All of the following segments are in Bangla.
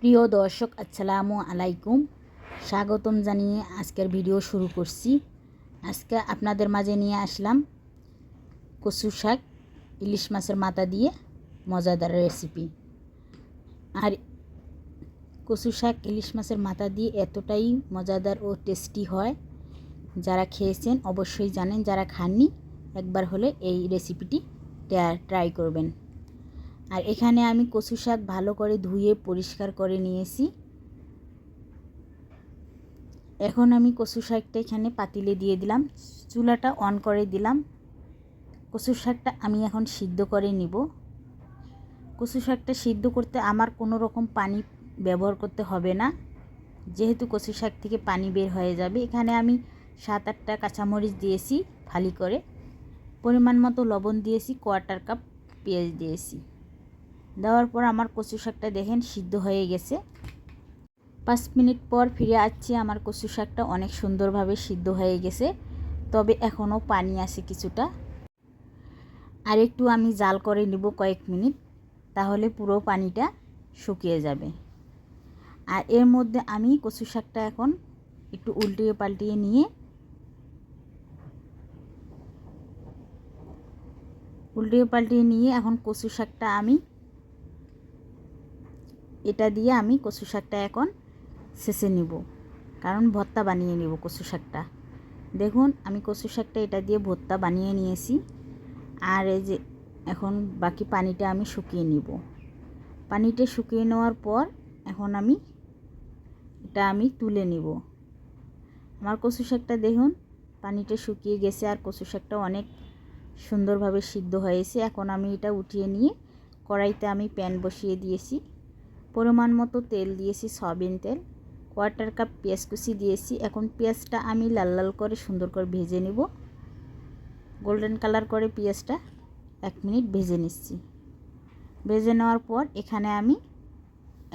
প্রিয় দর্শক, আসসালামু আলাইকুম। স্বাগতম জানিয়ে আজকের ভিডিও শুরু করছি। আজকে আপনাদের মাঝে নিয়ে আসলাম কচু শাক, ইলিশ মাছের মাথা দিয়ে মজাদার রেসিপি আর কচু শাক, ইলিশ মাছের মাথা দিয়ে এতটাই মজাদার ও টেস্টি হয়। যারা খেয়েছেন অবশ্যই জানেন, যারা খাননি, একবার হলে এই রেসিপিটি ট্রাই করবেন। আর এখানে আমি কচু শাক ভালো করে ধুয়ে পরিষ্কার করে নিয়েছি। এখন আমি কচু শাকটা এখানে পাতিলে দিয়ে দিলাম। চুলাটা অন করে দিলাম। কচু শাকটা আমি এখন সিদ্ধ করে নিব। কচু শাকটা সিদ্ধ করতে আমার কোনো রকম পানি ব্যবহার করতে হবে না। যেহেতু কচু শাক থেকে পানি বের হয়ে যাবে, এখানে আমি সাত আটটা কাঁচামরিচ দিয়েছি ফালি করে। পরিমাণ মতো লবণ দিয়েছি, কোয়ার্টার কাপ পেঁয়াজ দিয়েছি। দেওয়ার পর আমার কচু শাকটা দেখেন সিদ্ধ হয়ে গেছে। পাঁচ মিনিট পর ফিরে আসছি, আমার কচু শাকটা অনেক সুন্দরভাবে সিদ্ধ হয়ে গেছে, তবে এখনও পানি আছে কিছুটা। আর একটু আমি জাল করে নিব কয়েক মিনিট, তাহলে পুরো পানিটা শুকিয়ে যাবে। আর এর মধ্যে আমি কচু শাকটা এখন একটু উল্টিয়ে পাল্টিয়ে নিয়ে উল্টিয়ে পাল্টিয়ে নিয়ে এখন কচু শাকটা আমি এটা দিয়ে আমি কচু শাকটা এখন শেষে নিব। কারণ ভর্তা বানিয়ে নিব কচু শাকটা। দেখুন, আমি কচু শাকটা এটা দিয়ে ভর্তা বানিয়ে নিয়েছি। আর এই যে এখন বাকি পানিটা আমি শুকিয়ে নিব। পানিটা শুকিয়ে নেওয়ার পর এখন আমি এটা আমি তুলে নিব। আমার কচু শাকটা দেখুন, পানিটা শুকিয়ে গেছে আর কচু শাকটা অনেক সুন্দরভাবে সিদ্ধ হয়েছে। এখন আমি এটা উঠিয়ে নিয়ে কড়াইতে আমি প্যান বসিয়ে দিয়েছি। পরিমাণ মতো তেল দিয়েছি, সয়াবিন তেল। কোয়ার্টার কাপ পেঁয়াজ কুচি দিয়েছি। এখন পেঁয়াজটা আমি লাল লাল করে সুন্দর করে ভেজে নিব। গোল্ডেন কালার করে পেঁয়াজটা এক মিনিট ভেজে নিচ্ছি। ভেজে নেওয়ার পর এখানে আমি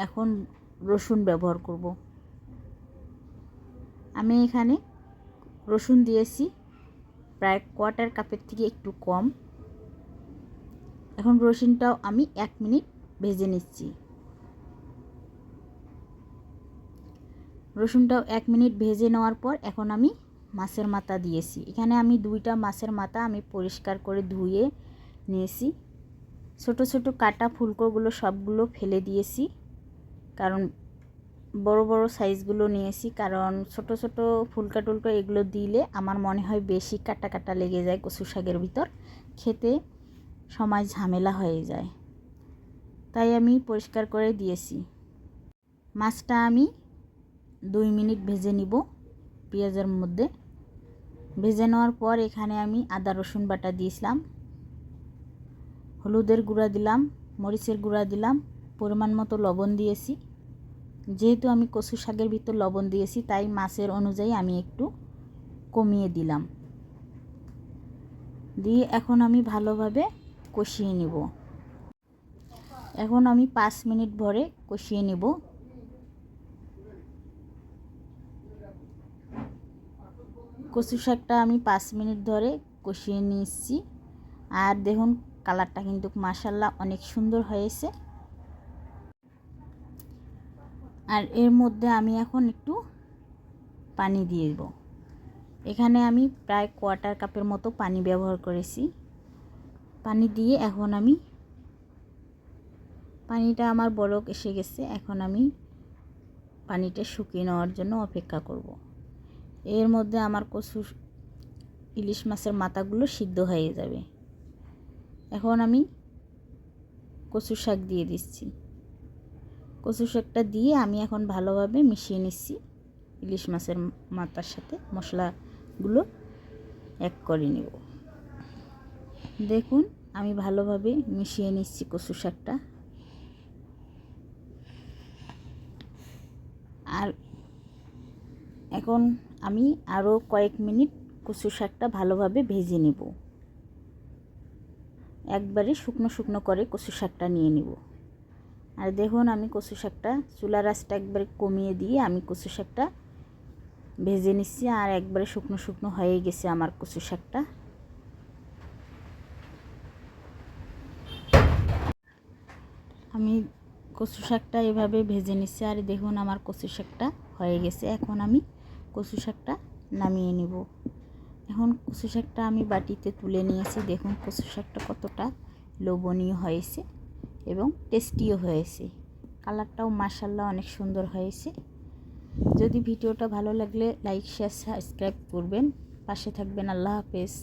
এখন রসুন ব্যবহার করব। আমি এখানে রসুন দিয়েছি, প্রায় কোয়ার্টার কাপের থেকে একটু কম। এখন রসুনটাও আমি এক মিনিট ভেজে নিচ্ছি। রসুনটাও এক মিনিট ভেজে নেওয়ার পর এখন আমি মাছের মাথা দিয়েছি। এখানে আমি দুইটা মাছের মাথা আমি পরিষ্কার করে ধুয়ে নিয়েছি। ছোট ছোট কাটা ফুলকোগুলো সবগুলো ফেলে দিয়েছি। কারণ বড় বড় সাইজগুলো নিয়েছি। কারণ ছোট ছোট ফুলকা টুলকা এগুলো দিলে আমার মনে হয় বেশি কাটা কাটা লেগে যায় কচু শাকের ভিতর। খেতে সময় ঝামেলা হয়ে যায়। তাই আমি পরিষ্কার করে দিয়েছি। মাছটা আমি দুই মিনিট ভেজে নিব পেঁয়াজের মধ্যে। ভেজে নেওয়ার পর এখানে আমি আদা, রসুন বাটা দিয়েছিলাম। হলুদের গুঁড়া দিলাম, মরিচের গুঁড়া দিলাম, পরিমাণ মতো লবণ দিয়েছি। যেহেতু আমি কচু শাকের ভিতর লবণ দিয়েছি, তাই মাছের অনুযায়ী আমি একটু কমিয়ে দিলাম। দিয়ে এখন আমি ভালোভাবে কষিয়ে নিব। এখন আমি পাঁচ মিনিট ভরে কষিয়ে নেব। কচু শাকটা আমি পাঁচ মিনিট ধরে কষিয়ে নিচ্ছি আর দেখুন, কালারটা কিন্তু মাসাল্লাহ অনেক সুন্দর হয়েছে। আর এর মধ্যে আমি এখন একটু পানি দিয়ে দেব। এখানে আমি প্রায় কোয়ার্টার কাপের মতো পানি ব্যবহার করেছি। পানি দিয়ে এখন আমি পানিটা আমার বলক এসে গেছে। এখন আমি পানিটা শুকিয়ে নেওয়ার জন্য অপেক্ষা করব। এর মধ্যে আমার কচু ইলিশ মাছের মাথাগুলো সিদ্ধ হয়ে যাবে। এখন আমি কচু শাক দিয়ে দিচ্ছি। কচু শাকটা দিয়ে আমি এখন ভালোভাবে মিশিয়ে নিচ্ছি ইলিশ মাছের মাথার সাথে। মশলাগুলো এক করে নেব। দেখুন, আমি ভালোভাবে মিশিয়ে নিচ্ছি কচু শাকটা। আর এখন আমি আরও কয়েক মিনিট কচু শাকটা ভালোভাবে ভেজে নেব। একবারে শুকনো শুকনো করে কচু শাকটা নিয়ে নিব। আর দেখুন, আমি কচু শাকটা চুলা রাসটা একবারে কমিয়ে দিয়ে আমি কচু শাকটা ভেজে নিচ্ছি আর একবারে শুকনো শুকনো হয়ে গেছে আমার কচু শাকটা। আমি কচু শাকটা এভাবে ভেজে নিচ্ছে আর দেখুন, আমার কচু শাকটা হয়ে গেছে। এখন আমি কচু শাকটা নামিয়ে নেব। এখন কচু শাকটা আমি বাটিতে তুলে নিয়েছি। দেখুন কচু শাকটা কতটা লোভনীয় হয়েছে এবং টেস্টিও হয়েছে। কালারটাও মাসাল্লা অনেক সুন্দর হয়েছে। যদি ভিডিওটা ভালো লাগলে লাইক, শেয়ার, সাবস্ক্রাইব করবেন। পাশে থাকবেন। আল্লাহ হাফেজ।